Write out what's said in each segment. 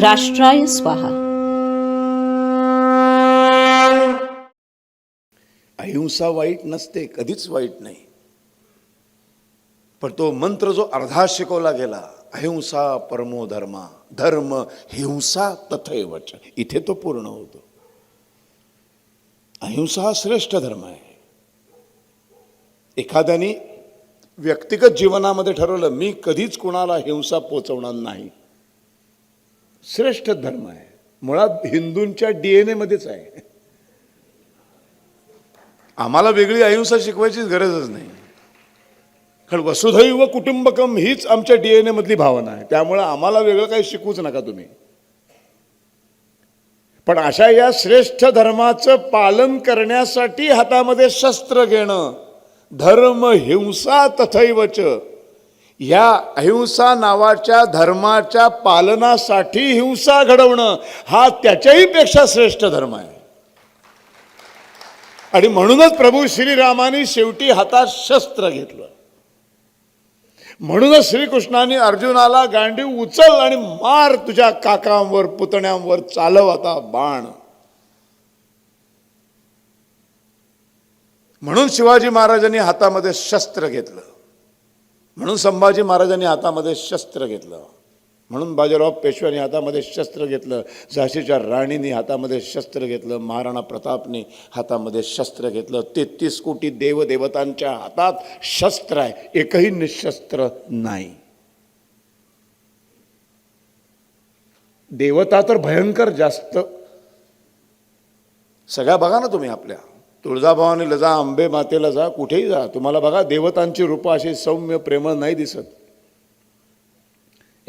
राष्ट्राय स्वाहा. अहिंसा वाईट नसते कधीच वाईट नाही. पण तो मंत्र जो अर्धा शिकवला गेला अहिंसा परमो धर्मा धर्म हिंसा तथैवच इथे तो पूर्ण होतो. अहिंसा हा श्रेष्ठ धर्म आहे. एखाद्याने व्यक्तिगत जीवनामध्ये ठरवलं मी कधीच कुणाला हिंसा पोचवणार नाही. श्रेष्ठ धर्म आहे. मुळात हिंदूंच्या डीएनए मध्येच आहे. आम्हाला वेगळी अहिंसा शिकवायचीच गरजच नाही. कारण वसुधैव कुटुंबकम हीच आमच्या डीएनए मधली भावना आहे. त्यामुळे आम्हाला वेगळं काही शिकवूच नका तुम्ही. पण अशा या श्रेष्ठ धर्माचं पालन करण्यासाठी हातामध्ये शस्त्र घेणं धर्म हिंसा तथैवच या अहिंसा नावाच्या धर्माच्या पालनासाठी हिंसा घडवणं हा त्याच्याही पेक्षा श्रेष्ठ धर्म आहे. आणि म्हणूनच प्रभू श्रीरामाने शेवटी हातात शस्त्र घेतलं. म्हणूनच श्रीकृष्णाने अर्जुनाला गांडी उचल आणि मार तुझ्या काकांवर पुतण्यांवर चालव आता बाण. म्हणून शिवाजी महाराजांनी हातामध्ये शस्त्र घेतलं. म्हणून संभाजी महाराजांनी हातामध्ये शस्त्र घेतलं. म्हणून बाजीराव पेशव्यांनी हातामध्ये शस्त्र घेतलं. झाशीच्या राणींनी हातामध्ये शस्त्र घेतलं. महाराणा प्रतापने हातामध्ये शस्त्र घेतलं. तेहतीस कोटी देवदेवतांच्या हातात शस्त्र आहे. एकही निशस्त्र नाही. देवता तर भयंकर जास्त. सगळ्या बघा ना तुम्ही आपल्या. तुळजाभवानीला जा आंबे मातेला जा कुठेही जा. तुम्हाला बघा देवतांची रूपं अशी सौम्य प्रेमळ नाही दिसत.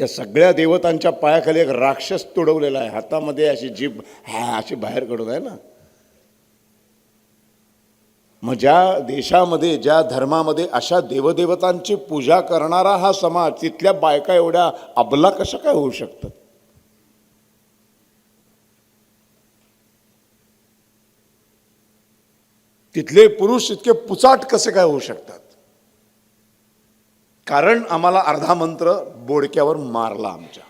या सगळ्या देवतांच्या पायाखाली एक राक्षस तुडवलेला आहे. हातामध्ये अशी जीभ हा अशी बाहेर कडून आहे ना. मग ज्या देशामध्ये ज्या धर्मामध्ये अशा देवदेवतांची पूजा करणारा हा समाज तिथल्या बायका एवढ्या अबला कशा काय होऊ शकतात? तिथले पुरुष इतके पुचाट कसे काय होऊ शकतात? कारण आम्हाला अर्धा मंत्र बोडक्यावर मारला आमच्या.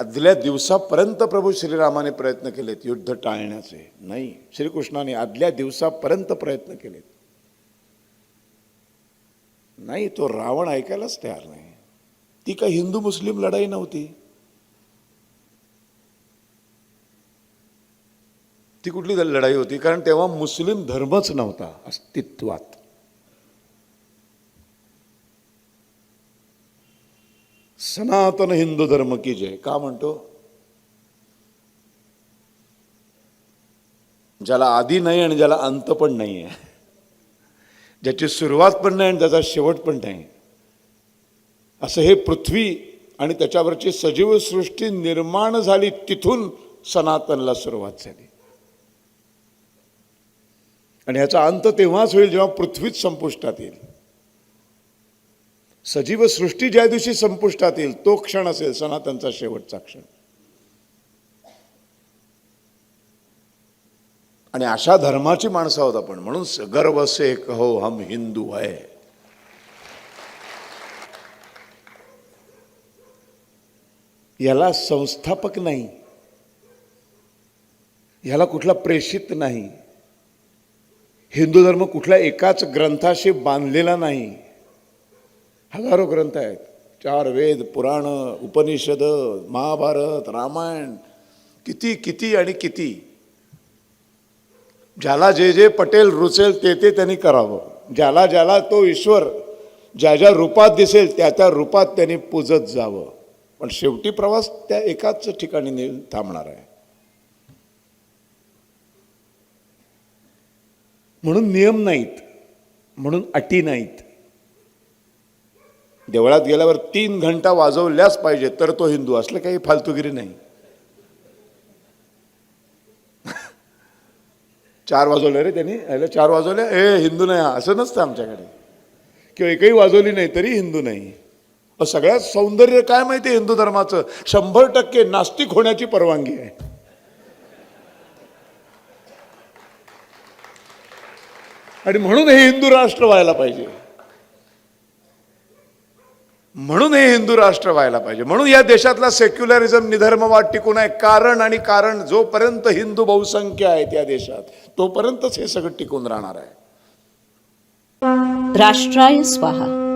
आदल्या दिवसापर्यंत प्रभू श्रीरामाने प्रयत्न केलेत युद्ध टाळण्याचे. नाही श्रीकृष्णाने आदल्या दिवसापर्यंत प्रयत्न केलेत. नाही तो रावण ऐकायलाच तयार नाही. ती काही हिंदू मुस्लिम लढाई नव्हती. ती कुठली लढाई होती? कारण तेव्हा मुस्लिम धर्मच नव्हता अस्तित्वात. सनातन हिंदू धर्म की जय. का म्हणतो? ज्याला आधी नाही आणि ज्याला अंत पण नाही आहे ज्याची सुरुवात पण नाही आणि त्याचा शेवट पण नाही. असं हे पृथ्वी आणि त्याच्यावरची सजीव सृष्टी निर्माण झाली तिथून सनातनला सुरुवात झाली. आणि ह्याचा अंत तेव्हाच होईल जेव्हा पृथ्वीच संपुष्टात येईल. सजीव सृष्टी ज्या दिवशी संपुष्टात येईल तो क्षण असेल सनातनचा शेवटचा क्षण. आणि अशा धर्माची माणसं आहोत आपण. म्हणून गर्व से कहो हम हिंदू आहे याला संस्थापक नाही. याला कुठला प्रेषित नाही. हिंदू धर्म कुठल्या एकाच ग्रंथाशी बांधलेला नाही. हजारो ग्रंथ आहेत. चार वेद पुराण उपनिषद महाभारत रामायण किती किती आणि किती. ज्याला जे जे पटेल रुचेल ते ते त्यांनी करावं. ज्याला ज्याला तो ईश्वर ज्या ज्या रूपात दिसेल त्या त्या रूपात त्यांनी पूजत जावं. पण शेवटी प्रवास त्या एकाच ठिकाणी ने थांबणार आहे. म्हणून नियम नाहीत म्हणून अटी नाहीत. देवळात गेल्यावर तीन घंटा वाजवल्याच पाहिजे तर तो हिंदू असलं काही फालतुगिरी नाही. चार वाजवले रे त्यांनी अरे चार वाजवले ए हिंदू नाही हा असं नसतं आमच्याकडे. किंवा एकही वाजवली नाही तरी हिंदू नाही. सगळ्यात सौंदर्य काय माहिती हिंदू धर्माचं? शंभर टक्के नास्तिक होण्याची परवानगी आहे. आणि म्हणून हे हिंदू राष्ट्र व्हायला पाहिजे. म्हणून हे हिंदू राष्ट्र व्हायला पाहिजे. म्हणून या देशातला सेक्युलरिझम निधर्मवाद टिकून आहे. कारण आणि कारण जोपर्यंत हिंदू बहुसंख्य आहेत या देशात तोपर्यंतच हे सगळं टिकून राहणार आहे. राष्ट्राय स्वाहा.